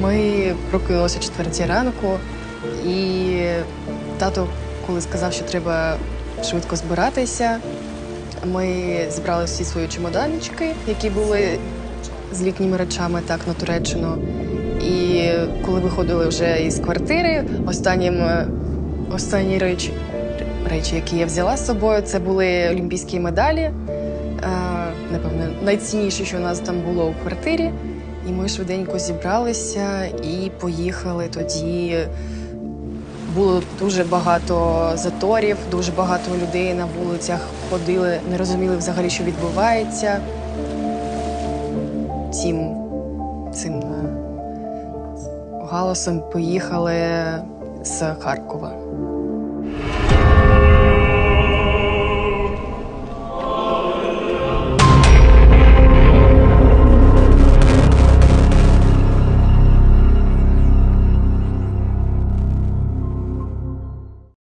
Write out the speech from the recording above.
Ми прокинулися четвертій ранку, і тато, коли сказав, що треба швидко збиратися, ми зібрали всі свої чемоданчики, які були з літніми речами так на Туреччину. І коли виходили вже із квартири, останнім е, останні речі, які я взяла з собою, це були олімпійські медалі. Е, Напевно, найцінніше, що у нас там було у квартирі. І ми швиденько зібралися і поїхали тоді. Було дуже багато заторів, дуже багато людей на вулицях ходили, не розуміли взагалі, що відбувається. Цим, цим е, галасом поїхали з Харкова.